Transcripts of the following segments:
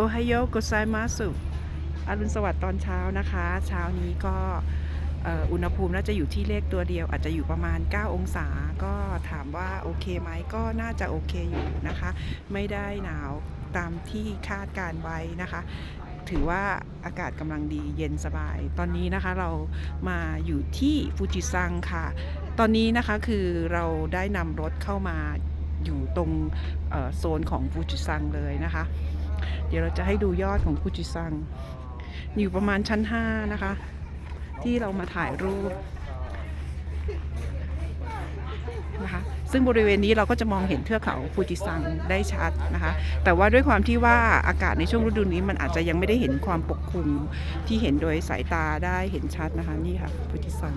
โอไฮโอโกไซมาสุอรุณสวัสดิ์ตอนเช้านะคะ เช้านี้ก็อุณหภูมิน่าจะอยู่ที่เลขตัวเดียว อาจจะอยู่ประมาณ 9 องศา ก็ถามว่าโอเคไหมก็น่าจะโอเคอยู่นะคะ ไม่ได้หนาวตามที่คาดการไว้นะคะ ถือว่าอากาศกำลังดีเย็นสบาย ตอนนี้นะคะเรามาอยู่ที่ฟูจิซังค่ะ ตอนนี้นะคะคือเราได้นำรถเข้ามาอยู่ตรงโซนของฟูจิซังเลยนะคะ เดี๋ยวเราจะให้ดูยอดของฟูจิซัง อยู่ประมาณชั้น 5 นะคะ ที่เรามาถ่ายรูปนะคะซึ่งบริเวณนี้เราก็จะมองเห็นเทือกเขาฟูจิซังได้ชัดนะคะ แต่ว่าด้วยความที่ว่าอากาศในช่วงฤดูนี้มันอาจจะยังไม่ได้เห็นความปกคลุมที่เห็นโดยสายตาได้เห็นชัดนะคะนี่ค่ะฟูจิซัง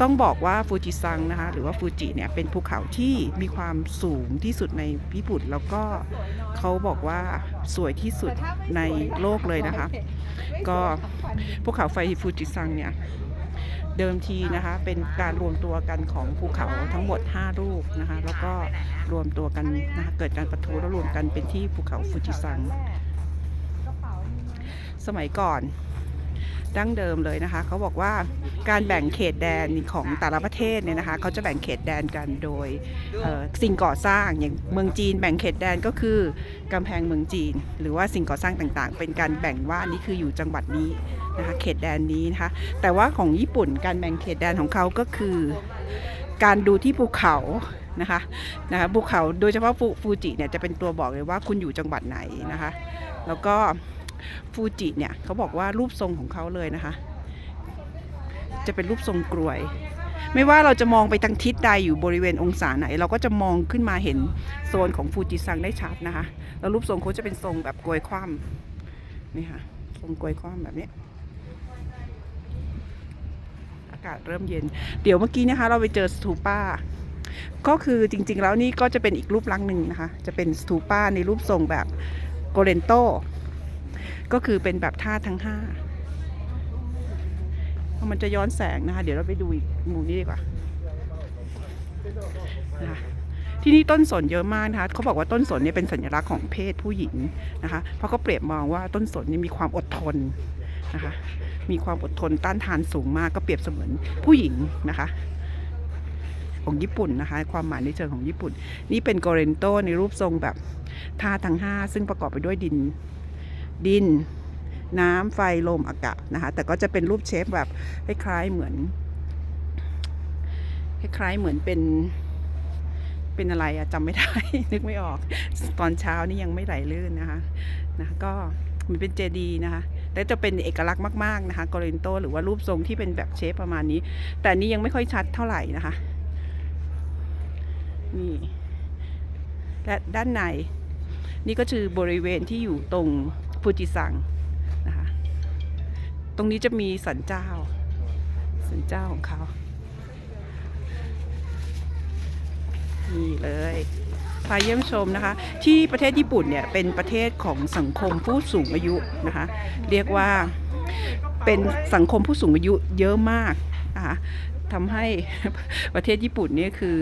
ต้องบอกว่าฟูจิซังนะคะหรือว่าฟูจิเนี่ยเป็นภูเขาที่มีความสูงที่สุดในญี่ปุ่นแล้วก็เขาบอกว่าสวยที่สุดในโลกเลยนะคะ ก็ภูเขาไฟฟูจิซังเนี่ยเดิมทีนะคะเป็นการรวมตัวกันของภูเขาทั้งหมด5ลูกนะคะแล้วก็รวมตัวกันนะคะเกิดการปะทุแล้วรวมกันเป็นที่ภูเขาฟูจิซัง สมัยก่อน ดั้งเดิมเลยนะคะ เขาบอกว่าการแบ่งเขตแดนของแต่ละประเทศเนี่ยนะคะเขาจะแบ่งเขตแดนกันโดยสิ่งก่อสร้างอย่างเมืองจีนแบ่งเขตแดนก็คือกำแพงเมืองจีน หรือว่าสิ่งก่อสร้างต่างๆ เป็นการแบ่งว่านี่คืออยู่จังหวัดนี้นะคะเขตแดนนี้นะคะแต่ว่าของญี่ปุ่นการแบ่งเขตแดนของเขาก็คือ การดูที่ภูเขานะคะนะคะภูเขาโดยเฉพาะฟูจิเนี่ยจะเป็นตัวบอกเลยว่าคุณอยู่จังหวัดไหนนะคะ แล้วก็ ฟูจิเนี่ยเขาบอกว่ารูปทรงของเขาเลยนะคะ จะเป็นรูปทรงกลวย ไม่ว่าเราจะมองไปทางทิศใดอยู่บริเวณองศาไหน เราก็จะมองขึ้นมาเห็นโซนของฟูจิซังได้ชัดนะคะ แล้วรูปทรงเขาจะเป็นทรงแบบกลวยคว่ำนี่ค่ะทรงกลวยคว่ำแบบนี้อากาศเริ่มเย็น เดี๋ยวเมื่อกี้นะคะเราไปเจอสตูป้าก็คือจริงๆแล้วนี่ก็จะเป็นอีกรูปลักษณ์หนึ่งนะคะ จะเป็นสตูป้าในรูปทรงแบบโกเรนโต ก็คือเป็นแบบท่าทั้งห้าเพราะมันจะย้อนแสงนะคะ เดี๋ยวเราไปดูอีกมุมนี้ดีกว่านะคะที่นี่ต้นสนเยอะมากนะคะเขาบอกว่าต้นสนเนี่ยเป็นสัญลักษณ์ของเพศผู้หญิงนะคะเพราะเขาเปรียบมองว่าต้นสนนี่มีความอดทนนะคะ มีความอดทนต้านทานสูงมากก็เปรียบเสมือนผู้หญิงนะคะ ของญี่ปุ่นนะคะ ความหมายในเชิงของญี่ปุ่น นี่เป็นโกเรนโตในรูปทรงแบบท่าทั้งห้าซึ่งประกอบไปด้วยดิน ดิน น้ำไฟลมอากาศนะคะ แต่ก็จะเป็นรูปเชฟแบบคล้ายๆเหมือนคล้ายๆเหมือนเป็นเป็นอะไรอะจำไม่ได้ นึกไม่ออก ตอนเช้านี่ยังไม่ไหลลื่นนะคะนะก็มันเป็นเจดีย์นะคะแต่จะเป็นเอกลักษณ์มากๆนะคะกอรินโตหรือว่ารูปทรงที่เป็นแบบเชฟประมาณนี้ แต่นี้ยังไม่ค่อยชัดเท่าไหร่นะคะนี่และด้านในนี่ก็คือบริเวณที่อยู่ตรง ฟูจิซังนะคะ ตรงนี้จะมีสันเจ้า สันเจ้าของเขา นี่เลยพาเยี่ยมชมนะคะ ที่ประเทศญี่ปุ่นเนี่ยเป็นประเทศของสังคมผู้สูงอายุนะคะ เรียกว่าเป็นสังคมผู้สูงอายุเยอะมากนะคะทำให้ประเทศญี่ปุ่นเนี่ยคือ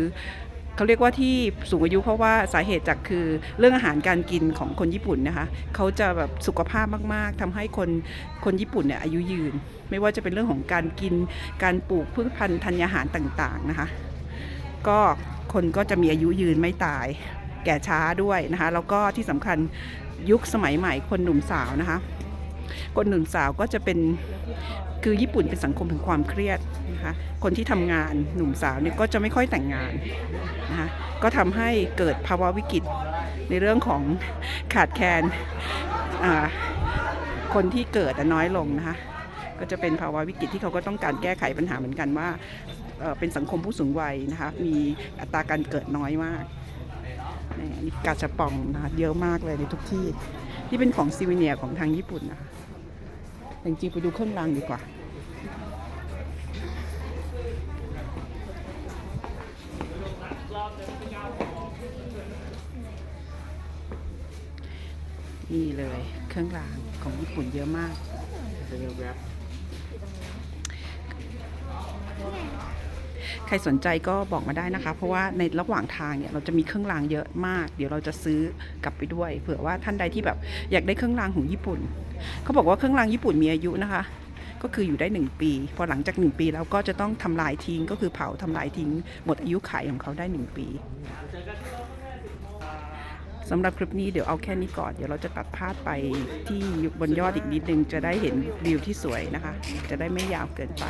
เขาเรียกว่าที่สูงอายุเพราะว่าสาเหตุจากคือเรื่องอาหารการกินของคนญี่ปุ่นนะคะเขาจะแบบสุขภาพมาก ๆทำให้คนคนญี่ปุ่นเนี่ยอายุยืน ไม่ว่าจะเป็นเรื่องของการกินการปลูกพืชพันธุ์ธัญญาหารต่างๆนะคะ ก็คนก็จะมีอายุยืนไม่ตาย แก่ช้าด้วยนะคะ แล้วก็ที่สำคัญยุคสมัยใหม่คนหนุ่มสาวนะคะ คนหนุ่มสาวก็จะเป็นคือญี่ปุ่นเป็นสังคมแห่งความเครียดนะคะคนที่ทำงานหนุ่มสาวเนี่ยก็จะไม่ค่อยแต่งงานนะคะก็ทำให้เกิดภาวะวิกฤตในเรื่องของขาดแคลนคนที่เกิดน้อยลงนะคะก็จะเป็นภาวะวิกฤตที่เขาก็ต้องการแก้ไขปัญหาเหมือนกันว่าเป็นสังคมผู้สูงวัยนะคะมีอัตราการเกิดน้อยมากนี่นี่กาชาปองนะคะเยอะมากเลยในทุกที่ ที่เป็นของซีเวเนียของทางญี่ปุ่นนะคะแต่จริงๆไปดูเครื่องรางดีกว่า นี่เลยเครื่องรางของญี่ปุ่นเยอะมาก ใค รรสนใจก็บอกมาได้นะคะ เพราะว่าในระหว่างทางเนี่ยเราจะมีเครื่องรางเยอะมาก เดี๋ยวเราจะซื้อกลับไปด้วย เผื่อว่าท่านใดที่แบบอยากได้เครื่องรางของญี่ปุ่น เขาบอกว่าเครื่องรางญี่ปุ่นมีอายุนะคะ ก็คืออยู่ได้ 1 ปี พอหลังจาก 1 ปีแล้วก็จะต้องทำลายทิ้งก็คือเผาทำลายทิ้ง หมดอายุขัยของเขาได้ 1 ปีสำหรับคลิปนี้เดี๋ยวเอาแค่นี้ก่อน เดี๋ยวเราจะตัดภาพไปที่บนยอดอีกนิดนึง จะได้เห็นวิวที่สวยนะคะ จะได้ไม่ยาวเกินไป